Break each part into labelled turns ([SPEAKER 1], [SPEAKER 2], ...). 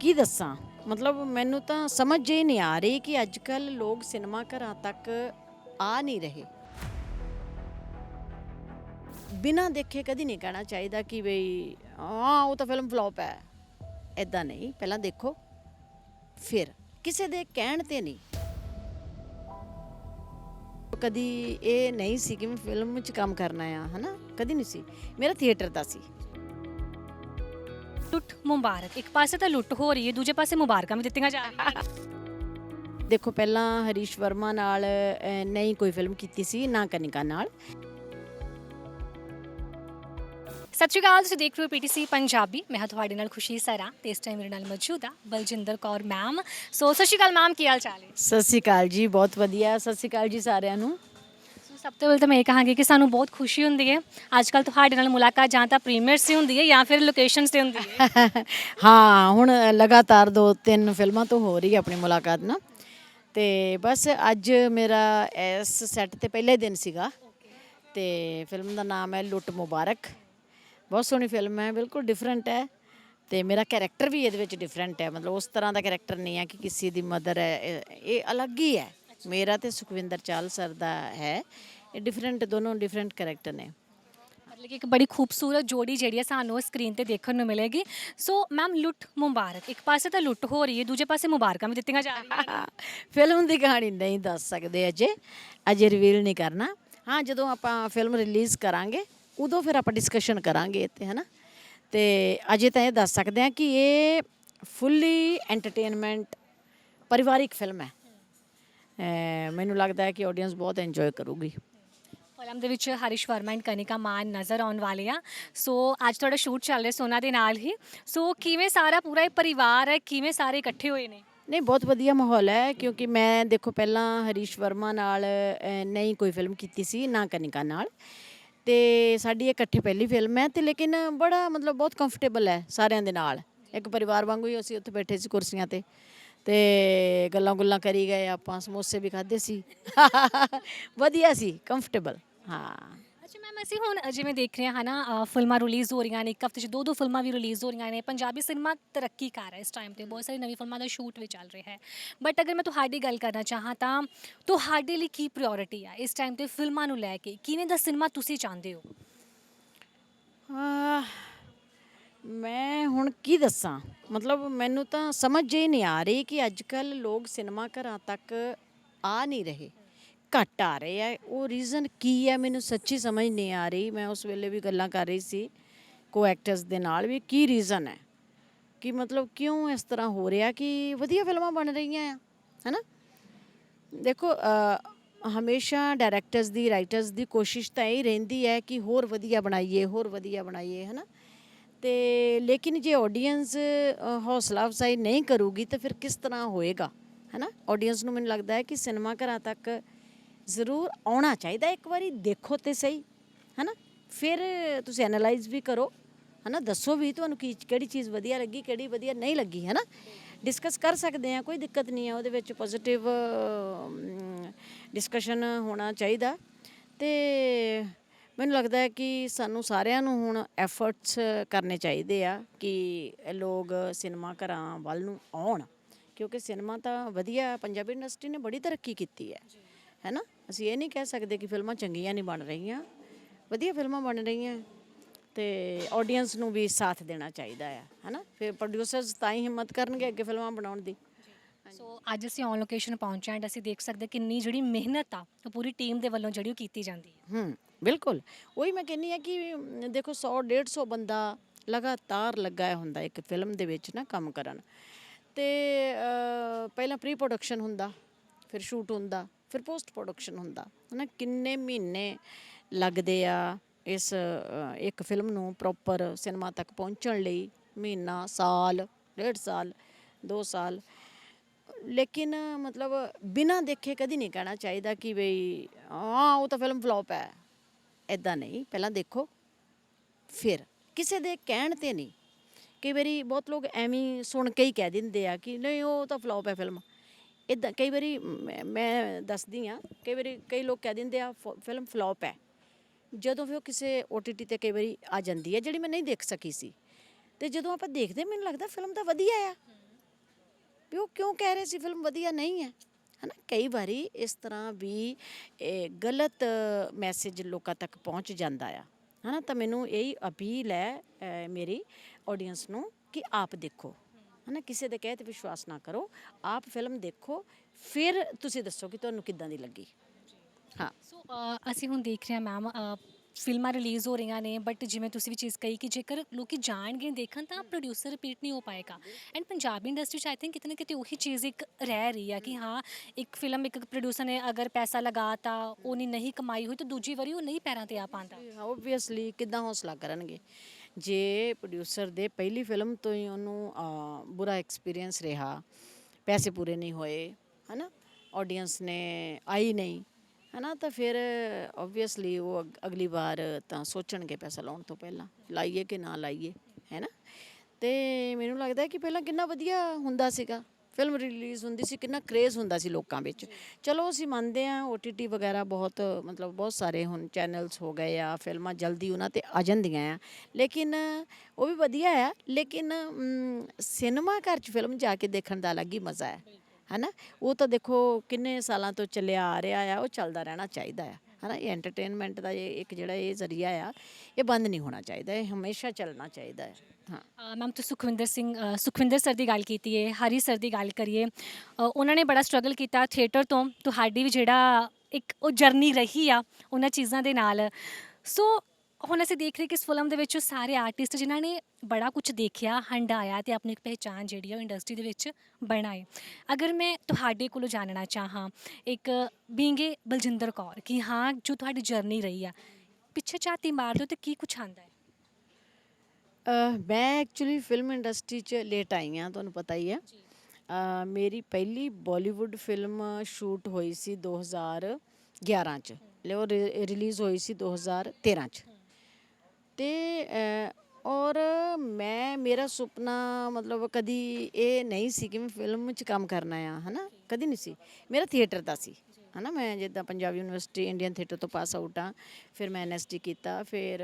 [SPEAKER 1] ਕੀ ਦੱਸਾਂ? ਮਤਲਬ ਮੈਨੂੰ ਤਾਂ ਸਮਝ ਹੀ ਨਹੀਂ ਆ ਰਹੀ ਕਿ ਅੱਜ ਕੱਲ ਲੋਕ ਸਿਨੇਮਾ ਘਰਾਂ ਤੱਕ ਆ ਨਹੀਂ ਰਹੇ। ਬਿਨਾਂ ਦੇਖੇ ਕਦੀ ਨਹੀਂ ਕਹਿਣਾ ਚਾਹੀਦਾ ਕਿ ਬਈ, ਹਾਂ, ਉਹ ਤਾਂ ਫਿਲਮ ਫਲॉप ਹੈ। ਐਦਾਂ ਨਹੀਂ, ਪਹਿਲਾਂ ਦੇਖੋ। ਫਿਰ ਕਿਸੇ ਦੇ ਕਹਿਣ ਤੇ ਨਹੀਂ। ਕਦੀ ਇਹ ਨਹੀਂ ਸੀ ਕਿ ਮੈਂ ਫਿਲਮ ਵਿੱਚ ਕੰਮ ਕਰਨਾ ਆ, ਹਨਾ? ਕਦੀ ਨਹੀਂ ਸੀ। ਮੇਰਾ ਥੀਏਟਰ ਦਾ ਸੀ।
[SPEAKER 2] ਲੁੱਟ ਮੁਬਾਰਕ। ਇੱਕ ਪਾਸੇ ਤਾਂ ਲੁੱਟ ਹੋ ਰਹੀ ਹੈ ਦੂਜੇ ਪਾਸੇ ਮੁਬਾਰਕਾਂ ਵੀ ਦਿੱਤੀਆਂ ਜਾ ਰਹੀਆਂ
[SPEAKER 1] ਦੇਖੋ ਪਹਿਲਾਂ ਹਰੀਸ਼ ਵਰਮਾ ਨਾਲ ਅਹ, ਨਹੀਂ ਕੋਈ ਫਿਲਮ ਕੀਤੀ ਸੀ ਨਾ ਕਨਿਕਾ ਨਾਲ।
[SPEAKER 2] ਸਤਿ ਸ਼੍ਰੀ ਅਕਾਲ ਤੁਸੀਂ ਦੇਖ ਰਹੇ ਹੋ ਪੀਟੀਸੀ ਪੰਜਾਬੀ। ਮੈਂ ਹਾਂ ਤੁਹਾਡੇ ਨਾਲ ਖੁਸ਼ੀ ਸਰਾ ਤੇ ਇਸ ਟਾਈਮ ਮੇਰੇ ਨਾਲ ਮੌਜੂਦ ਆ ਬਲਜਿੰਦਰ ਕੌਰ ਮੈਮ ਸੋ ਸਤਿ ਸ਼੍ਰੀ ਅਕਾਲ ਮੈਮ ਕੀ ਹਾਲ ਚਾਲ ਹੈ?
[SPEAKER 1] ਸਤਿ ਸ਼੍ਰੀ ਅਕਾਲ ਜੀ ਬਹੁਤ ਵਧੀਆ। ਸਤਿ ਸ਼੍ਰੀ ਅਕਾਲ ਜੀ ਸਾਰਿਆਂ ਨੂੰ।
[SPEAKER 2] ਸਭ ਤੋਂ ਪਹਿਲਾਂ ਤਾਂ ਮੈਂ ਇਹ ਕਹਾਂਗੀ ਕਿ ਸਾਨੂੰ ਬਹੁਤ ਖੁਸ਼ੀ ਹੁੰਦੀ ਹੈ। ਅੱਜ ਕੱਲ ਤੁਹਾਡੇ ਨਾਲ ਮੁਲਾਕਾਤ ਜਾਂ ਤਾਂ ਪ੍ਰੀਮੀਅਰਸ ਤੇ ਹੁੰਦੀ ਹੈ ਜਾਂ ਫਿਰ ਲੋਕੇਸ਼ਨਸ ਤੇ ਹੁੰਦੀ ਹੈ।
[SPEAKER 1] ਹਾਂ, ਹੁਣ ਲਗਾਤਾਰ ਦੋ ਤਿੰਨ ਫਿਲਮਾਂ ਤੋਂ ਹੋ ਰਹੀ ਹੈ ਆਪਣੀ ਮੁਲਾਕਾਤ ਨਾ। ਤੇ ਬਸ ਅੱਜ ਮੇਰਾ ਇਸ ਸੈੱਟ ਤੇ ਪਹਿਲੇ ਦਿਨ ਸੀਗਾ। ਤੇ ਫਿਲਮ ਦਾ ਨਾਮ ਹੈ ਲੁੱਟ ਮੁਬਾਰਕ। ਬਹੁਤ ਸੋਹਣੀ ਫਿਲਮ ਹੈ, ਬਿਲਕੁਲ ਡਿਫਰੈਂਟ ਹੈ। ਤੇ ਮੇਰਾ ਕੈਰੈਕਟਰ ਵੀ ਇਹਦੇ ਵਿੱਚ ਡਿਫਰੈਂਟ ਹੈ। ਮਤਲਬ ਉਸ ਤਰ੍ਹਾਂ ਦਾ ਕੈਰੈਕਟਰ ਨਹੀਂ ਹੈ ਕਿ ਕਿਸੇ ਦੀ ਮਦਰ ਹੈ, ਇਹ- ਇਹ ਅਲੱਗ ਹੀ ਹੈ। ਮੇਰਾ ਤੇ ਸੁਖਵਿੰਦਰ ਚਾਲ ਸਰ ਦਾ ਹੈ। ਇਹ ਡਿਫਰੈਂਟ ਦੋਨੋਂ ਡਿਫਰੈਂਟ ਕੈਰੈਕਟਰ ਨੇ।
[SPEAKER 2] ਮਤਲਬ ਕਿ ਇੱਕ ਬੜੀ ਖੂਬਸੂਰਤ ਜੋੜੀ ਜਿਹੜੀ ਹੈ ਸਾਨੂੰ ਸਕਰੀਨ ਤੇ ਦੇਖਣ ਨੂੰ ਮਿਲੇਗੀ। ਸੋ ਮੈਮ ਲੁੱਟ ਮੁਬਾਰਕ। ਇੱਕ ਪਾਸੇ ਤਾਂ ਲੁੱਟ ਹੋ ਰਹੀ ਹੈ ਦੂਜੇ ਪਾਸੇ ਮੁਬਾਰਕਾਂ ਵੀ ਦਿੱਤੀਆਂ ਜਾ ਰਹੀਆਂ
[SPEAKER 1] ਫਿਲਮ ਦੀ ਕਹਾਣੀ ਨਹੀਂ ਦੱਸ ਸਕਦੇ ਅਜੇ। ਅਜੇ ਰਿਵੀਲ ਨਹੀਂ ਕਰਨਾ। ਹਾਂ ਜਦੋਂ ਆਪਾਂ ਫਿਲਮ ਰਿਲੀਜ਼ ਕਰਾਂਗੇ ਉਦੋਂ ਫਿਰ ਆਪਾਂ ਡਿਸਕਸ਼ਨ ਕਰਾਂਗੇ ਇੱਥੇ ਹਨਾ? ਤੇ ਅਜੇ ਤਾਂ ਇਹ ਦੱਸ ਸਕਦੇ ਹਾਂ ਕਿ ਇਹ ਫੁੱਲੀ ਐਂਟਰਟੇਨਮੈਂਟ ਪਰਿਵਾਰਿਕ ਫਿਲਮ ਹੈ। ਮੈਨੂੰ ਲੱਗਦਾ ਹੈ ਕਿ ਆਡੀਅנס ਬਹੁਤ ਇੰਜੋਏ ਕਰੂਗੀ।
[SPEAKER 2] ਫਿਲਮ ਦੇ ਵਿੱਚ ਹਰੀਸ਼ ਵਰਮਾ ਐਂਡ ਕਨਿਕਾ ਮਾਨ ਨਜ਼ਰ ਆਉਣ ਵਾਲੇ ਆ। ਸੋ ਅੱਜ ਤੁਹਾਡਾ ਸ਼ੂਟ ਚੱਲ ਰਿਹਾ ਸੋਨਾ ਦੇ ਨਾਲ ਹੀ। ਸੋ ਕਿਵੇਂ ਸਾਰਾ ਪੂਰਾ ਇਹ ਪਰਿਵਾਰ ਹੈ? ਕਿਵੇਂ ਸਾਰੇ ਇਕੱਠੇ ਹੋਏ ਨੇ?
[SPEAKER 1] ਨਹੀਂ ਬਹੁਤ ਵਧੀਆ ਮਾਹੌਲ ਹੈ ਕਿਉਂਕਿ ਮੈਂ ਦੇਖੋ ਪਹਿਲਾਂ ਹਰੀਸ਼ ਵਰਮਾ ਨਾਲ ਅਹ, ਨਹੀਂ ਕੋਈ ਫਿਲਮ ਕੀਤੀ ਸੀ ਨਾ ਕਨਿਕਾ ਨਾਲ। ਤੇ ਸਾਡੀ ਇਹ ਇਕੱਠੇ ਪਹਿਲੀ ਫਿਲਮ ਹੈ ਤੇ ਲੇਕਿਨ ਬੜਾ ਮਤਲਬ ਬਹੁਤ ਕੰਫਰਟੇਬਲ ਹੈ ਸਾਰਿਆਂ ਦੇ ਨਾਲ। ਇੱਕ ਪਰਿਵਾਰ ਵਾਂਗੂ ਹੀ ਅਸੀਂ ਉੱਥੇ ਬੈਠੇ ਸੀ ਕੁਰਸੀਆਂ ਤੇ। ਤੇ ਗੱਲਾਂ ਗੁੱਲਾਂ ਕਰੀ ਗਏ ਆਪਾਂ ਸਮੋਸੇ ਵੀ ਖਾਧੇ ਸੀ। ਵਧੀਆ ਸੀ ਕੰਫਰਟੇਬਲ ਹਾਂ।
[SPEAKER 2] ਅੱਛਾ ਮੈਮ ਅਸੀਂ ਹੁਣ ਜਿਵੇਂ ਦੇਖ ਰਹੇ ਹਾਂ ਨਾ ਅ, ਫਿਲਮਾਂ ਰਿਲੀਜ਼ ਹੋ ਰਹੀਆਂ ਨੇ ਇੱਕ ਹਫ਼ਤੇ 'ਚ ਦੋ ਦੋ ਫਿਲਮਾਂ ਵੀ ਰਿਲੀਜ਼ ਹੋ ਰਹੀਆਂ ਨੇ ਪੰਜਾਬੀ ਸਿਨੇਮਾ ਤਰੱਕੀ ਕਰ ਰਿਹਾ ਇਸ ਟਾਈਮ ਤੇ ਬਹੁਤ ਸਾਰੀ ਨਵੀਂ ਫਿਲਮਾਂ ਦਾ ਸ਼ੂਟ ਵੀ ਚੱਲ ਰਿਹਾ ਹੈ। ਬਟ ਅਗਰ ਮੈਂ ਤੁਹਾਡੀ ਗੱਲ ਕਰਨਾ ਚਾਹਾਂ ਤਾਂ ਤੁਹਾਡੇ ਲਈ ਕੀ ਪ੍ਰਾਇੋਰਟੀ ਆ ਇਸ ਟਾਈਮ ਤੇ ਫਿਲਮਾਂ ਨੂੰ ਲੈ ਕੇ? ਕਿਵੇਂ ਦਾ ਸਿਨੇਮਾ ਤੁਸੀਂ ਚਾਹੁੰਦੇ ਹੋ?
[SPEAKER 1] ਆਹ, ਮੈਂ ਹੁਣ ਕੀ ਦੱਸਾਂ? ਮਤਲਬ ਮੈਨੂੰ ਤਾਂ ਸਮਝ ਹੀ ਨਹੀਂ ਆ ਰਹੀ ਕਿ ਅੱਜ ਕੱਲ ਲੋਕ ਸਿਨੇਮਾ ਘਰਾਂ ਤੱਕ ਆ ਨਹੀਂ ਰਹੇ। ਘੱਟ ਆ ਰਹੇ ਆ। ਉਹ ਰੀਜ਼ਨ ਕੀ ਹੈ ਮੈਨੂੰ ਸੱਚੀ ਸਮਝ ਨਹੀਂ ਆ ਰਹੀ। ਮੈਂ ਉਸ ਵੇਲੇ ਵੀ ਗੱਲਾਂ ਕਰ ਰਹੀ ਸੀ ਕੋ ਐਕਟਰਸ ਦੇ ਨਾਲ ਵੀ, ਕੀ ਰੀਜ਼ਨ ਹੈ? ਕਿ ਮਤਲਬ ਕਿਉਂ ਇਸ ਤਰ੍ਹਾਂ ਹੋ ਰਿਹਾ ਕਿ ਵਧੀਆ ਫਿਲਮਾਂ ਬਣ ਰਹੀਆਂ ਆ, ਹੈਨਾ? ਦੇਖੋ ਹਮੇਸ਼ਾ ਡਾਇਰੈਕਟਰਸ ਦੀ ਰਾਈਟਰਸ ਦੀ ਕੋਸ਼ਿਸ਼ ਤਾਂ ਇਹ ਰਹਿੰਦੀ ਹੈ ਕਿ ਹੋਰ ਵਧੀਆ ਬਣਾਈਏ, ਹੋਰ ਵਧੀਆ ਬਣਾਈਏ, ਹੈਨਾ? ਤੇ ਲੇਕਿਨ ਜੇ ਆਡੀਅנס ਹੌਸਲਾ ਅਫਜ਼ਾਈ ਨਹੀਂ ਕਰੂਗੀ ਤਾਂ ਫਿਰ ਕਿਸ ਤਰ੍ਹਾਂ ਹੋਏਗਾ, ਹੈਨਾ? ਆਡੀਅנס ਨੂੰ ਮੈਨੂੰ ਲੱਗਦਾ ਹੈ ਕਿ ਸਿਨੇਮਾ ਘਰਾਂ ਤੱਕ ਜ਼ਰੂਰ ਆਉਣਾ ਚਾਹੀਦਾ ਇੱਕ ਵਾਰੀ ਦੇਖੋ ਤੇ ਸਹੀ ਹੈਨਾ? ਫਿਰ ਤੁਸੀਂ ਐਨਾਲਾਈਜ਼ ਵੀ ਕਰੋ ਹਨਾ? ਦੱਸੋ ਵੀ ਤੁਹਾਨੂੰ ਕੀ ਕਿਹੜੀ ਚੀਜ਼ ਵਧੀਆ ਲੱਗੀ ਕਿਹੜੀ ਵਧੀਆ ਨਹੀਂ ਲੱਗੀ ਹੈ ਨਾ ਡਿਸਕਸ ਕਰ ਸਕਦੇ ਆ ਕੋਈ ਦਿੱਕਤ ਨਹੀਂ ਹੈ ਉਹਦੇ ਵਿੱਚ ਪੋਜ਼ਿਟਿਵ ਡਿਸਕਸ਼ਨ ਹੋਣਾ ਚਾਹੀਦਾ। ਤੇ ਮੈਨੂੰ ਲੱਗਦਾ ਹੈ ਕਿ ਸਾਨੂੰ ਸਾਰਿਆਂ ਨੂੰ ਹੁਣ ਐਫਰਟਸ ਕਰਨੇ ਚਾਹੀਦੇ ਆ ਕਿ ਲੋਕ ਸਿਨੇਮਾ ਘਰਾਂ ਵੱਲ ਨੂੰ ਆਉਣ ਕਿਉਂਕਿ ਸਿਨੇਮਾ ਤਾਂ ਵਧੀਆ ਪੰਜਾਬੀ ਇੰਡਸਟਰੀ ਨੇ ਬੜੀ ਤਰੱਕੀ ਕੀਤੀ ਹੈ ਹੈ ਨਾ ਅਸੀਂ ਇਹ ਨਹੀਂ ਕਹਿ ਸਕਦੇ ਕਿ ਫਿਲਮਾਂ ਚੰਗੀਆਂ ਨਹੀਂ ਬਣ ਰਹੀਆਂ ਵਧੀਆ ਫਿਲਮਾਂ ਬਣ ਰਹੀਆਂ ਤੇ ਆਡੀਅנס ਨੂੰ ਵੀ ਸਾਥ ਦੇਣਾ ਚਾਹੀਦਾ ਆ ਹਨਾ? ਫਿਰ ਪ੍ਰੋਡਿਊਸਰਸ ਤਾਂ ਹੀ ਹਿੰਮਤ ਕਰਨਗੇ ਅੱਗੇ ਫਿਲਮਾਂ ਬਣਾਉਣ ਦੀ।
[SPEAKER 2] ਸੋ ਅੱਜ ਅਸੀਂ ਔਨ ਲੋਕੇਸ਼ਨ ਪਹੁੰਚੇ and ਅਸੀਂ ਦੇਖ ਸਕਦੇ ਕਿੰਨੀ ਜਿਹੜੀ ਮਿਹਨਤ ਆ ਉਹ ਪੂਰੀ ਟੀਮ ਦੇ ਵੱਲੋਂ ਜਿਹੜੀ ਉਹ ਕੀਤੀ ਜਾਂਦੀ ਹੈ।
[SPEAKER 1] ਹੂੰ ਬਿਲਕੁਲ। ਉਹੀ ਮੈਂ ਕਹਿੰਨੀ ਆ ਕਿ ਦੇਖੋ 100 150 ਬੰਦਾ ਲਗਾਤਾਰ ਲੱਗਾ ਹੁੰਦਾ ਇੱਕ ਫਿਲਮ ਦੇ ਵਿੱਚ ਨਾ ਕੰਮ ਕਰਨ। ਤੇ ਪਹਿਲਾਂ ਪ੍ਰੀ ਪ੍ਰੋਡਕਸ਼ਨ ਹੁੰਦਾ ਫਿਰ ਸ਼ੂਟ ਹੁੰਦਾ ਫਿਰ ਪੋਸਟ ਪ੍ਰੋਡਕਸ਼ਨ ਹੁੰਦਾ। ਹਨਾ, ਕਿੰਨੇ ਮਹੀਨੇ ਲੱਗਦੇ ਆ ਇਸ ਇੱਕ ਫਿਲਮ ਨੂੰ ਪ੍ਰੋਪਰ ਸਿਨੇਮਾ ਤੱਕ ਪਹੁੰਚਣ ਲਈ? ਮਹੀਨਾ, ਸਾਲ, ਡੇਢ ਸਾਲ 2 ਸਾਲ। ਲੇਕਿਨ ਮਤਲਬ ਬਿਨਾਂ ਦੇਖੇ ਕਦੀ ਨਹੀਂ ਕਹਿਣਾ ਚਾਹੀਦਾ ਕਿ ਬਈ, ਹਾਂ, ਉਹ ਤਾਂ ਫਿਲਮ ਫਲॉप ਹੈ। ਐਦਾਂ ਨਹੀਂ, ਪਹਿਲਾਂ ਦੇਖੋ। ਫਿਰ ਕਿਸੇ ਦੇ ਕਹਿਣ ਤੇ ਨਹੀਂ। ਕਈ ਵਾਰੀ ਬਹੁਤ ਲੋਕ ਐਵੇਂ ਸੁਣ ਕੇ ਹੀ ਕਹਿ ਦਿੰਦੇ ਆ ਕਿ ਨਹੀਂ, ਉਹ ਤਾਂ ਫਲॉप ਹੈ ਫਿਲਮ ਇਦਾਂ ਕਈ ਵਾਰੀ ਮੈਂ- ਮੈਂ ਦੱਸਦੀ ਆ ਕਈ ਵਾਰੀ ਕਈ ਲੋਕ ਕਹਿ ਦਿੰਦੇ ਆ, ਫ- ਫਿਲਮ ਫਲॉप ਹੈ। ਜਦੋਂ ਵੀ ਉਹ ਕਿਸੇ OTT ਤੇ ਕਈ ਵਾਰੀ ਆ ਜਾਂਦੀ ਹੈ, ਜਿਹੜੀ ਮੈਂ ਨਹੀਂ ਦੇਖ ਸਕੀ ਸੀ। ਤੇ ਜਦੋਂ ਆਪਾਂ ਦੇਖਦੇ ਮੈਨੂੰ ਲੱਗਦਾ ਫਿਲਮ ਤਾਂ ਵਧੀਆ ਆ। ਵੀ ਉਹ ਕਿਉਂ ਕਹਿ ਰਹੇ ਸੀ ਫਿਲਮ ਵਧੀਆ ਨਹੀਂ ਹੈ? ਹਨਾ, ਕਈ ਵਾਰੀ ਇਸ ਤਰ੍ਹਾਂ ਵੀ ਗਲਤ ਮੈਸੇਜ ਲੋਕਾਂ ਤੱਕ ਪਹੁੰਚ ਜਾਂਦਾ ਆ। ਹਨਾ, ਤਾਂ ਮੈਨੂੰ ਇਹੀ ਅਪੀਲ ਹੈ ਮੇਰੀ ਆਡੀਅנס ਨੂੰ ਕਿ ਆਪ ਦੇਖੋ। ਹਨਾ ਕਿਸੇ ਦੇ ਕਹੇ ਤੇ ਵਿਸ਼ਵਾਸ ਨਾ ਕਰੋ। ਆਪ ਫਿਲਮ ਦੇਖੋ ਫਿਰ ਤੁਸੀਂ ਦੱਸੋ ਕਿ ਤੁਹਾਨੂੰ ਕਿੱਦਾਂ ਦੀ ਲੱਗੀ। ਹਾਂ।
[SPEAKER 2] ਸੋ ਅਸੀਂ ਹੁਣ ਦੇਖ ਰਹੇ ਹਾਂ ਮੈਮ ਫਿਲਮਾਂ ਰਿਲੀਜ਼ ਹੋ ਰਹੀਆਂ ਨੇ ਬਟ ਜਿਵੇਂ ਤੁਸੀਂ ਵੀ ਚੀਜ਼ ਕਹੀ ਕਿ ਜੇਕਰ ਲੋਕੀ ਜਾਣਗੇ ਦੇਖਣ ਤਾਂ ਪ੍ਰੋਡਿਊਸਰ ਰਿਪੀਟ ਨਹੀਂ ਹੋ ਪਾਏਗਾ। ਐਂਡ ਪੰਜਾਬੀ ਇੰਡਸਟਰੀ ਚ ਆਈ ਥਿੰਕ ਕਿਤੇ ਨਾ ਕਿਤੇ ਉਹੀ ਚੀਜ਼ ਇੱਕ ਰਹਿ ਰਹੀ ਆ ਕਿ ਹਾਂ ਇੱਕ ਫਿਲਮ ਇੱਕ ਪ੍ਰੋਡਿਊਸਰ ਨੇ ਅਗਰ ਪੈਸਾ ਲਗਾਤਾ ਉਹਨੇ ਨਹੀਂ ਕਮਾਈ ਹੋਈ ਤਾਂ ਦੂਜੀ ਵਾਰੀ ਉਹ ਨਹੀਂ ਪੈਰਾਂ ਤੇ ਆ ਪਾਉਂਦਾ।
[SPEAKER 1] ਆਬਵੀਅਸਲੀ ਕਿੱਦਾਂ ਹੌਸਲਾ ਕਰਨਗੇ। ਜੇ ਪ੍ਰੋਡਿਊਸਰ ਦੇ ਪਹਿਲੀ ਫਿਲਮ ਤੋਂ ਹੀ ਉਹਨੂੰ ਬੁਰਾ ਐਕਸਪੀਰੀਅੰਸ ਰਿਹਾ, ਪੈਸੇ ਪੂਰੇ ਨਹੀਂ ਹੋਏ, ਹਨਾ? ਆਡੀਅנס ਨੇ ਆਈ ਨਹੀਂ, ਹਨਾ? ਤਾਂ ਫਿਰ ਆਬਵੀਅਸਲੀ ਉਹ ਅਗਲੀ ਵਾਰ ਤਾਂ ਸੋਚਣਗੇ ਪੈਸਾ ਲਾਉਣ ਤੋਂ ਪਹਿਲਾਂ, ਲਾਈਏ ਕਿ ਨਾ ਲਾਈਏ ਹੈਨਾ ਤੇ ਮੈਨੂੰ ਲੱਗਦਾ ਕਿ ਪਹਿਲਾਂ ਕਿੰਨਾ ਵਧੀਆ ਹੁੰਦਾ ਸੀਗਾ। ਫਿਲਮ ਰਿਲੀਜ਼ ਹੁੰਦੀ ਸੀ ਕਿੰਨਾ ਕ੍ਰੇਜ਼ ਹੁੰਦਾ ਸੀ ਲੋਕਾਂ ਵਿੱਚ। ਚਲੋ ਅਸੀਂ ਮੰਨਦੇ ਆ OTT ਵਗੈਰਾ ਬਹੁਤ ਮਤਲਬ ਬਹੁਤ ਸਾਰੇ ਹੁਣ ਚੈਨਲਸ ਹੋ ਗਏ ਆ ਫਿਲਮਾਂ ਜਲਦੀ ਉਹਨਾਂ ਤੇ ਆ ਜਾਂਦੀਆਂ ਆ। ਲੇਕਿਨ ਉਹ ਵੀ ਵਧੀਆ ਆ ਲੇਕਿਨ ਸਿਨੇਮਾ ਘਰ 'ਚ ਫਿਲਮ ਜਾ ਕੇ ਦੇਖਣ ਦਾ ਅਲੱਗ ਹੀ ਮਜ਼ਾ ਹੈ। ਹਨਾ? ਉਹ ਤਾਂ ਦੇਖੋ ਕਿੰਨੇ ਸਾਲਾਂ ਤੋਂ ਚੱਲਿਆ ਆ ਰਿਹਾ ਆ ਉਹ ਚੱਲਦਾ ਰਹਿਣਾ ਚਾਹੀਦਾ ਆ। ਹਨਾ, ਇਹ ਐਂਟਰਟੇਨਮੈਂਟ ਦਾ ਇਹ ਇੱਕ ਜਿਹੜਾ ਇਹ ਜ਼ਰੀਆ ਆ, ਇਹ ਬੰਦ ਨਹੀਂ ਹੋਣਾ ਚਾਹੀਦਾ, ਇਹ ਹਮੇਸ਼ਾ ਚੱਲਣਾ ਚਾਹੀਦਾ ਹੈ। ਹਾਂ।
[SPEAKER 2] ਮੈਮ, ਤੁਸੀਂ ਸੁਖਵਿੰਦਰ ਸਿੰਘ ਸੁਖਵਿੰਦਰ ਸਰ ਦੀ ਗੱਲ ਕੀਤੀ ਹੈ ਹਰੀ ਸਰ ਦੀ ਗੱਲ ਕਰੀਏ ਉਹਨਾਂ ਨੇ ਬੜਾ ਸਟਰਗਲ ਕੀਤਾ ਥੀਏਟਰ ਤੋਂ, ਤੁਹਾਡੀ ਵੀ ਜਿਹੜਾ ਇੱਕ ਉਹ ਜਰਨੀ ਰਹੀ ਆ, ਉਹਨਾਂ ਚੀਜ਼ਾਂ ਦੇ ਨਾਲ। ਸੋ ਹੁਣ ਅਸੀਂ ਦੇਖ ਰਹੇ ਕਿ ਇਸ ਫਿਲਮ ਦੇ ਵਿੱਚ ਸਾਰੇ ਆਰਟਿਸਟ ਜਿਨ੍ਹਾਂ ਨੇ ਬੜਾ ਕੁਝ ਦੇਖਿਆ ਹੰਡਾਇਆ ਤੇ ਆਪਣੀ ਇੱਕ ਪਹਿਚਾਨ ਜਿਹੜੀ ਆ ਉਹ ਇੰਡਸਟਰੀ ਦੇ ਵਿੱਚ ਬਣਾਏ ਅਗਰ ਮੈਂ ਤੁਹਾਡੇ ਕੋਲੋਂ ਜਾਣਨਾ ਚਾਹਾਂ ਇੱਕ ਬੀਂਗੇ ਬਲਜਿੰਦਰ ਕੌਰ ਕਿ ਹਾਂ ਜੋ ਤੁਹਾਡੀ ਜਰਨੀ ਰਹੀ ਆ ਪਿੱਛੇ ਝਾਤੀ ਮਾਰ ਦਿਓ ਤੇ ਕੀ ਕੁਝ ਆਂਦਾ ਹੈ?
[SPEAKER 1] ਮੈਂ ਐਕਚੁਅਲੀ ਫਿਲਮ ਇੰਡਸਟਰੀ 'ਚ ਲੇਟ ਆਈ ਹਾਂ ਤੁਹਾਨੂੰ ਪਤਾ ਹੀ ਹੈ। ਮੇਰੀ ਪਹਿਲੀ ਬਾਲੀਵੁੱਡ ਫਿਲਮ ਸ਼ੂਟ ਹੋਈ ਸੀ 2011 ਚ ਲੈ ਉਹ ਰਿਲੀਜ਼ ਹੋਈ ਸੀ 2013 ਚ। ਅਤੇ ਔਰ ਮੈਂ, ਮੇਰਾ ਸੁਪਨਾ ਮਤਲਬ ਕਦੀ ਇਹ ਨਹੀਂ ਸੀ ਕਿ ਮੈਂ ਫਿਲਮ 'ਚ ਕੰਮ ਕਰਨਾ ਆ ਹੈ ਨਾ ਕਦੀ ਨਹੀਂ ਸੀ। ਮੇਰਾ ਥੀਏਟਰ ਦਾ ਸੀ ਹੈ ਨਾ ਮੈਂ ਜਿੱਦਾਂ ਪੰਜਾਬ ਯੂਨੀਵਰਸਿਟੀ ਇੰਡੀਅਨ ਥੀਏਟਰ ਤੋਂ ਪਾਸ ਆਊਟ ਆ, ਫਿਰ ਮੈਂ ਐਨਐਸਟੀ ਕੀਤਾ, ਫਿਰ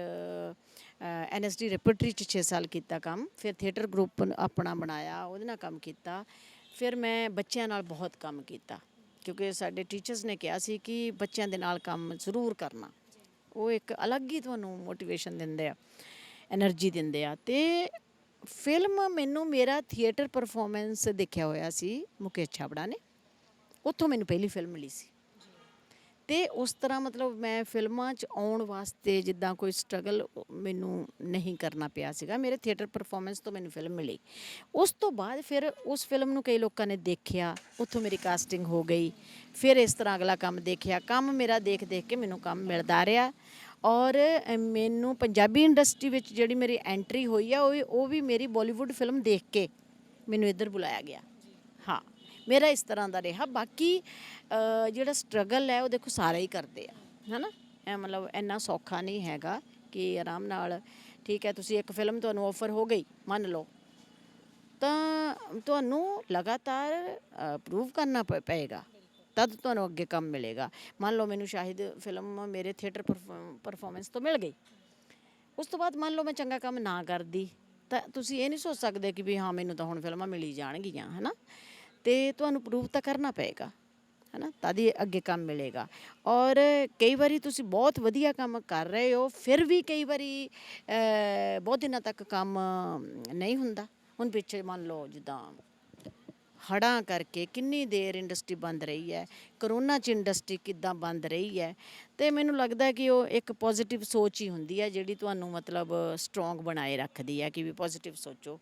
[SPEAKER 1] ਐਨਐਸਡੀ ਰੈਪਰਟਰੀ ਚ 6 ਸਾਲ ਕੀਤਾ ਕੰਮ, ਫਿਰ ਥੀਏਟਰ ਗਰੁੱਪ ਆਪਣਾ ਬਣਾਇਆ, ਉਹਦੇ ਨਾਲ ਕੰਮ ਕੀਤਾ, ਫਿਰ ਮੈਂ ਬੱਚਿਆਂ ਨਾਲ ਬਹੁਤ ਕੰਮ ਕੀਤਾ, ਕਿਉਂਕਿ ਸਾਡੇ ਟੀਚਰਸ ਨੇ ਕਿਹਾ ਸੀ ਕਿ ਬੱਚਿਆਂ ਦੇ ਨਾਲ ਕੰਮ ਜ਼ਰੂਰ ਕਰਨਾ। ਉਹ ਇੱਕ ਅਲੱਗ ਹੀ ਤੁਹਾਨੂੰ ਮੋਟੀਵੇਸ਼ਨ ਦਿੰਦੇ ਆ એનર્ਜੀ ਦਿੰਦੇ ਆ। ਤੇ ਫਿਲਮ ਮੈਨੂੰ ਮੇਰਾ ਥੀਏਟਰ ਪਰਫਾਰਮੈਂਸ ਦੇਖਿਆ ਹੋਇਆ ਸੀ ਮੁਕੇਸ਼ ਛਾਬੜਾ ਨੇ। ਉੱਥੋਂ ਮੈਨੂੰ ਪਹਿਲੀ ਫਿਲਮ ਮਿਲੀ ਸੀ। ਤੇ ਉਸ ਤਰ੍ਹਾਂ ਮਤਲਬ ਮੈਂ ਫਿਲਮਾਂ 'ਚ ਆਉਣ ਵਾਸਤੇ ਜਿੱਦਾਂ ਕੋਈ ਸਟਰਗਲ ਮੈਨੂੰ ਨਹੀਂ ਕਰਨਾ ਪਿਆ ਸੀਗਾ, ਮੇਰੇ ਥੀਏਟਰ ਪਰਫਾਰਮੈਂਸ ਤੋਂ ਮੈਨੂੰ ਫਿਲਮ ਮਿਲੀ। ਉਸ ਤੋਂ ਬਾਅਦ ਫਿਰ ਉਸ ਫਿਲਮ ਨੂੰ ਕਈ ਲੋਕਾਂ ਨੇ ਦੇਖਿਆ, ਉੱਥੋਂ ਮੇਰੀ ਕਾਸਟਿੰਗ ਹੋ ਗਈ, ਫਿਰ ਇਸ ਤਰ੍ਹਾਂ ਅਗਲਾ ਕੰਮ ਦੇਖਿਆ। ਕੰਮ ਮੇਰਾ ਦੇਖ ਦੇਖ ਕੇ ਮੈਨੂੰ ਕੰਮ ਮਿਲਦਾ ਰਿਹਾ ਔਰ ਮੈਨੂੰ ਪੰਜਾਬੀ ਇੰਡਸਟਰੀ ਵਿੱਚ ਜਿਹੜੀ ਮੇਰੀ ਐਂਟਰੀ ਹੋਈ ਆ, ਉਹ ਵੀ- ਉਹ ਵੀ ਮੇਰੀ ਬਾਲੀਵੁੱਡ ਫਿਲਮ ਦੇਖ ਕੇ ਮੈਨੂੰ ਇੱਧਰ ਬੁਲਾਇਆ ਗਿਆ। ਹਾਂ। ਮੇਰਾ ਇਸ ਤਰ੍ਹਾਂ ਦਾ ਰਿਹਾ। ਬਾਕੀ ਜਿਹੜਾ ਸਟਰਗਲ ਹੈ, ਉਹ ਦੇਖੋ ਸਾਰੇ ਹੀ ਕਰਦੇ ਆ, ਹਨਾ? ਇਹ ਮਤਲਬ ਇੰਨਾ ਸੌਖਾ ਨਹੀਂ ਹੈਗਾ ਕਿ ਆਰਾਮ ਨਾਲ, ਠੀਕ ਹੈ, ਤੁਸੀਂ ਇੱਕ ਫਿਲਮ ਤੁਹਾਨੂੰ ਆਫਰ ਹੋ ਗਈ, ਮੰਨ ਲਓ। ਤਾਂ ਤੁਹਾਨੂੰ ਲਗਾਤਾਰ ਪ੍ਰੂਵ ਕਰਨਾ ਪਏਗਾ, ਤਦ ਤੁਹਾਨੂੰ ਅੱਗੇ ਕੰਮ ਮਿਲੇਗਾ। ਮੰਨ ਲਓ ਮੈਨੂੰ ਸ਼ਾਹਿਦ ਫਿਲਮ ਮੇਰੇ ਥੀਏਟਰ ਪਰਫਾਰਮੈਂਸ ਤੋਂ ਮਿਲ ਗਈ। ਉਸ ਤੋਂ ਬਾਅਦ ਮੰਨ ਲਓ ਮੈਂ ਚੰਗਾ ਕੰਮ ਨਾ ਕਰਦੀ, ਤਾਂ ਤੁਸੀਂ ਇਹ ਨਹੀਂ ਸੋਚ ਸਕਦੇ ਕਿ ਵੀ ਹਾਂ, ਮੈਨੂੰ ਤਾਂ ਹੁਣ ਫਿਲਮਾਂ ਮਿਲੀ ਜਾਣਗੀਆਂ, ਹਨਾ? ਤੇ ਤੁਹਾਨੂੰ ਪ੍ਰੂਵ ਤਾਂ ਕਰਨਾ ਪਏਗਾ, ਹਨਾ? ਤਦ ਹੀ ਅੱਗੇ ਕੰਮ ਮਿਲੇਗਾ। ਔਰ ਕਈ ਵਾਰੀ ਤੁਸੀਂ ਬਹੁਤ ਵਧੀਆ ਕੰਮ ਕਰ ਰਹੇ ਹੋ, ਫਿਰ ਵੀ ਕਈ ਵਾਰੀ ਬਹੁਤ ਦਿਨਾਂ ਤੱਕ ਕੰਮ ਨਹੀਂ ਹੁੰਦਾ। ਹੁਣ ਪਿੱਛੇ ਮੰਨ ਲਓ ਜਿੱਦਾਂ ਹੜਾਂ ਕਰਕੇ ਕਿੰਨੀ ਦੇਰ ਇੰਡਸਟਰੀ ਬੰਦ ਰਹੀ ਹੈ ਕਰੋਨਾ ਚ ਇੰਡਸਟਰੀ ਕਿੱਦਾਂ ਬੰਦ ਰਹੀ ਹੈ, ਤੇ ਮੈਨੂੰ ਲੱਗਦਾ ਕਿ ਉਹ ਇੱਕ ਪੋਜ਼ਿਟਿਵ ਸੋਚ ਹੀ ਹੁੰਦੀ ਹੈ, ਜਿਹੜੀ ਤੁਹਾਨੂੰ ਮਤਲਬ ਸਟਰੋਂਗ ਬਣਾਏ ਰੱਖਦੀ ਹੈ ਕਿ ਵੀ ਪੋਜ਼ਿਟਿਵ ਸੋਚੋ।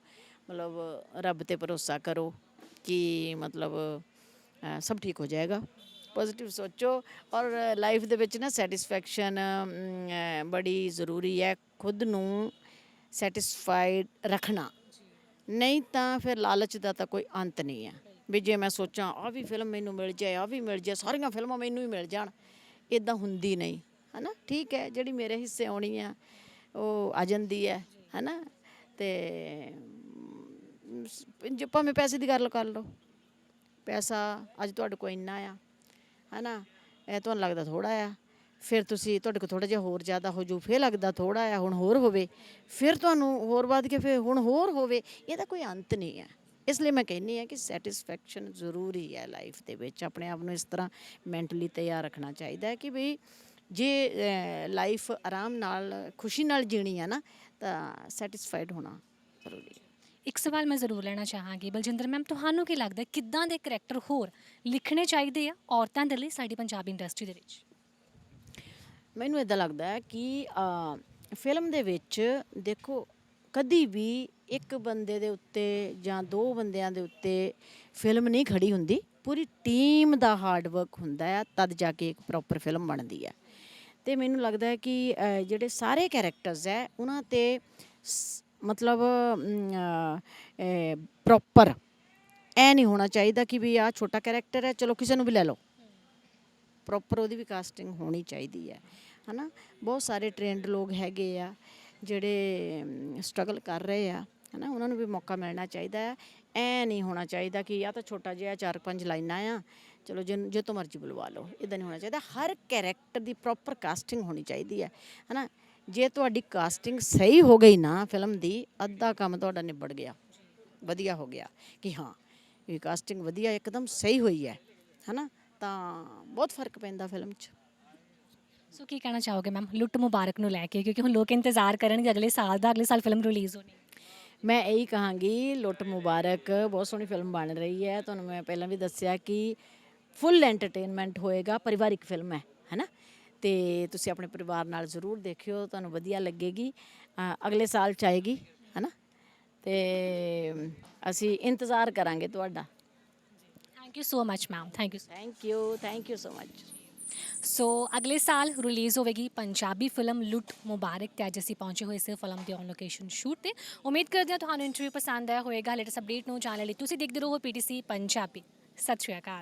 [SPEAKER 1] ਮਤਲਬ ਰੱਬ ਤੇ ਭਰੋਸਾ ਕਰੋ। ਕਿ ਮਤਲਬ ਅ, ਸਭ ਠੀਕ ਹੋ ਜਾਏਗਾ ਪੋਜ਼ਿਟਿਵ ਸੋਚੋ ਔਰ ਲਾਈਫ ਦੇ ਵਿੱਚ ਨਾ ਸੈਟੀਸਫੈਕਸ਼ਨ ਬੜੀ ਜ਼ਰੂਰੀ ਹੈ ਖੁਦ ਨੂੰ ਸੈਟੀਸਫਾਈਡ ਰੱਖਣਾ ਨਹੀਂ ਤਾਂ ਫਿਰ ਲਾਲਚ ਦਾ ਤਾਂ ਕੋਈ ਅੰਤ ਨਹੀਂ ਹੈ ਵੀ ਜੇ ਮੈਂ ਸੋਚਾਂ ਆ ਵੀ ਫਿਲਮ ਮੈਨੂੰ ਮਿਲ ਜਾਏ ਆ ਵੀ ਮਿਲ ਜਾਏ ਸਾਰੀਆਂ ਫਿਲਮਾਂ ਮੈਨੂੰ ਹੀ ਮਿਲ ਜਾਣ ਇਦਾਂ ਹੁੰਦੀ ਨਹੀਂ ਹਨਾ ਠੀਕ ਹੈ ਜਿਹੜੀ ਮੇਰੇ ਹਿੱਸੇ ਆਉਣੀ ਆ ਉਹ ਆ ਜਾਂਦੀ ਹੈ ਹਨਾ ਤੇ ਮ, ਜੇ ਭਾਵੇਂ ਪੈਸੇ ਦੀ ਗੱਲ ਕਰ ਲਓ। ਪੈਸਾ ਅੱਜ ਤੁਹਾਡੇ ਕੋਲ ਇੰਨਾ ਆ, ਹਨਾ? ਇਹ ਤੁਹਾਨੂੰ ਲੱਗਦਾ ਥੋੜਾ ਆ। ਫਿਰ ਤੁਸੀਂ ਤੁਹਾਡੇ ਕੋਲ ਥੋੜਾ ਜਿਹਾ ਹੋਰ ਜ਼ਿਆਦਾ ਹੋ ਜੂ ਫਿਰ ਲੱਗਦਾ ਥੋੜਾ ਆ, ਹੁਣ ਹੋਰ ਹੋਵੇ। ਫਿਰ ਤੁਹਾਨੂੰ ਹੋਰ ਵੱਧ ਕੇ ਫਿਰ ਹੁਣ ਹੋਰ ਹੋਵੇ, ਇਹਦਾ ਕੋਈ ਅੰਤ ਨਹੀਂ ਹੈ। ਇਸ ਲਈ ਮੈਂ ਕਹਿੰਨੀ ਆ ਕਿ ਸੈਟੀਸਫੈਕਸ਼ਨ ਜ਼ਰੂਰੀ ਹੈ ਲਾਈਫ ਦੇ ਵਿੱਚ। ਆਪਣੇ ਆਪ ਨੂੰ ਇਸ ਤਰ੍ਹਾਂ ਮੈਂਟਲੀ ਤਿਆਰ ਰੱਖਣਾ ਚਾਹੀਦਾ ਹੈ ਕਿ ਵੀ ਜੇ ਲਾਈਫ ਆਰਾਮ ਨਾਲ, ਖੁਸ਼ੀ ਨਾਲ ਜੀਣੀ ਹੈ ਨਾ, ਤਾਂ ਸੈਟੀਸਫਾਈਡ ਹੋਣਾ ਜ਼ਰੂਰੀ ਹੈ।
[SPEAKER 2] ਇੱਕ ਸਵਾਲ ਮੈਂ ਜ਼ਰੂਰ ਲੈਣਾ ਚਾਹਾਂਗੀ। ਬਲਜਿੰਦਰ ਮੈਮ, ਤੁਹਾਨੂੰ ਕੀ ਲੱਗਦਾ ਹੈ ਕਿੱਦਾਂ ਦੇ ਕਰੈਕਟਰ ਹੋਰ ਲਿਖਣੇ ਚਾਹੀਦੇ ਆ ਔਰਤਾਂ ਦੇ ਲਈ ਸਾਡੀ ਪੰਜਾਬੀ ਇੰਡਸਟਰੀ ਦੇ ਵਿੱਚ?
[SPEAKER 1] ਮੈਨੂੰ ਇਦਾਂ ਲੱਗਦਾ ਹੈ ਕਿ ਫਿਲਮ ਦੇ ਵਿੱਚ ਦੇਖੋ, ਕਦੀ ਵੀ ਇੱਕ ਬੰਦੇ ਦੇ ਉੱਤੇ ਜਾਂ ਦੋ ਬੰਦਿਆਂ ਦੇ ਉੱਤੇ ਫਿਲਮ ਨਹੀਂ ਖੜੀ ਹੁੰਦੀ। ਪੂਰੀ ਟੀਮ ਦਾ ਹਾਰਡ ਵਰਕ ਹੁੰਦਾ ਹੈ, ਤਦ ਜਾ ਕੇ ਇੱਕ ਪ੍ਰੋਪਰ ਫਿਲਮ ਬਣਦੀ ਹੈ। ਤੇ ਮੈਨੂੰ ਲੱਗਦਾ ਹੈ ਕਿ ਜਿਹੜੇ ਸਾਰੇ ਕੈਰੈਕਟਰਸ ਹੈ, ਉਹਨਾਂ ਤੇ ਸ- ਮਤਲਬ ਪ੍ਰੋਪਰ ਐ ਨਹੀਂ ਹੋਣਾ ਚਾਹੀਦਾ ਕਿ ਵੀ ਆ ਛੋਟਾ ਕੈਰੈਕਟਰ ਹੈ, ਚਲੋ ਕਿਸੇ ਨੂੰ ਵੀ ਲੈ ਲਓ। ਪ੍ਰੋਪਰ ਉਹਦੀ ਵੀ ਕਾਸਟਿੰਗ ਹੋਣੀ ਚਾਹੀਦੀ ਹੈ, ਹਨਾ? ਬਹੁਤ ਸਾਰੇ ਟ੍ਰੇਨਡ ਲੋਕ ਹੈਗੇ ਆ, ਜਿਹੜੇ ਸਟਰਗਲ ਕਰ ਰਹੇ ਆ, ਹਨਾ? ਉਹਨਾਂ ਨੂੰ ਵੀ ਮੌਕਾ ਮਿਲਣਾ ਚਾਹੀਦਾ ਹੈ। ਐ ਨਹੀਂ ਹੋਣਾ ਚਾਹੀਦਾ ਕਿ ਆ ਤਾਂ ਛੋਟਾ ਜਿਹਾ ਚਾਰ ਪੰਜ ਲਾਈਨਾਂ ਆ, ਚਲੋ ਜੇ ਜੇ ਤੋਂ ਮਰਜ਼ੀ ਬੁਲਵਾ ਲਓ। ਇਦਾਂ ਨਹੀਂ ਹੋਣਾ ਚਾਹੀਦਾ। ਹਰ ਕੈਰੈਕਟਰ ਦੀ ਪ੍ਰੋਪਰ ਕਾਸਟਿੰਗ ਹੋਣੀ ਚਾਹੀਦੀ ਹੈ, ਹਨਾ? ਜੇ ਤੁਹਾਡੀ ਕਾਸਟਿੰਗ ਸਹੀ ਹੋ ਗਈ ਨਾ ਫਿਲਮ ਦੀ ਅੱਧਾ ਕੰਮ ਤੁਹਾਡਾ ਨਿਬੜ ਗਿਆ। ਵਧੀਆ ਹੋ ਗਿਆ ਕਿ ਹਾਂ ਇਹ ਕਾਸਟਿੰਗ ਵਧੀਆ ਇੱਕਦਮ ਸਹੀ ਹੋਈ ਹੈ ਹਨਾ? ਤਾਂ ਬਹੁਤ ਫ਼ਰਕ ਪੈਂਦਾ ਫਿਲਮ 'ਚ।
[SPEAKER 2] ਸੋ ਕੀ ਕਹਿਣਾ ਚਾਹੋਗੇ ਮੈਮ ਲੁੱਟ ਮੁਬਾਰਕ ਨੂੰ ਲੈ ਕੇ ਕਿਉਂਕਿ ਹੁਣ ਲੋਕ ਇੰਤਜ਼ਾਰ ਕਰਨਗੇ ਅਗਲੇ ਸਾਲ ਦਾ ਅਗਲੇ ਸਾਲ ਫਿਲਮ ਰਿਲੀਜ਼ ਹੋਣੀ।
[SPEAKER 1] ਮੈਂ ਇਹੀ ਕਹਾਂਗੀ ਲੁੱਟ ਮੁਬਾਰਕ ਬਹੁਤ ਸੋਹਣੀ ਫਿਲਮ ਬਣ ਰਹੀ ਹੈ। ਤੁਹਾਨੂੰ ਮੈਂ ਪਹਿਲਾਂ ਵੀ ਦੱਸਿਆ ਕਿ ਫੁੱਲ ਐਂਟਰਟੇਨਮੈਂਟ ਹੋਏਗਾ ਪਰਿਵਾਰਿਕ ਫਿਲਮ ਹੈ ਹੈਨਾ? ਤੇ ਤੁਸੀਂ ਆਪਣੇ ਪਰਿਵਾਰ ਨਾਲ ਜ਼ਰੂਰ ਦੇਖਿਓ ਤੁਹਾਨੂੰ ਵਧੀਆ ਲੱਗੇਗੀ ਅਗਲੇ ਸਾਲ ਚ ਆਏਗੀ ਹੈਨਾ? ਤੇ ਅਸੀਂ ਇੰਤਜ਼ਾਰ ਕਰਾਂਗੇ ਤੁਹਾਡਾ।
[SPEAKER 2] Thank you so much ma'am thank you
[SPEAKER 1] thank you thank you so much
[SPEAKER 2] so ਅਗਲੇ ਸਾਲ ਰਿਲੀਜ਼ ਹੋਵੇਗੀ ਪੰਜਾਬੀ ਫਿਲਮ ਲੁੱਟ ਮੁਬਾਰਕ ਤੇ ਅੱਜ ਅਸੀਂ ਪਹੁੰਚੇ ਹੋਏ ਸੀ ਫਿਲਮ ਦੇ ਔਨ ਲੋਕੇਸ਼ਨ ਸ਼ੂਟ ਤੇ ਉਮੀਦ ਕਰਦੇ ਹਾਂ ਤੁਹਾਨੂੰ ਇੰਟਰਵਿਊ ਪਸੰਦ ਆਇਆ ਹੋਵੇਗਾ ਲੇਟੈਸਟ ਅਪਡੇਟ ਨੂੰ ਜਾਣਨ ਲਈ ਤੁਸੀਂ ਦੇਖਦੇ ਰਹੋ ਪੀਟੀਸੀ ਪੰਜਾਬੀ ਸਤਿ ਸ਼੍ਰੀ ਅਕਾਲ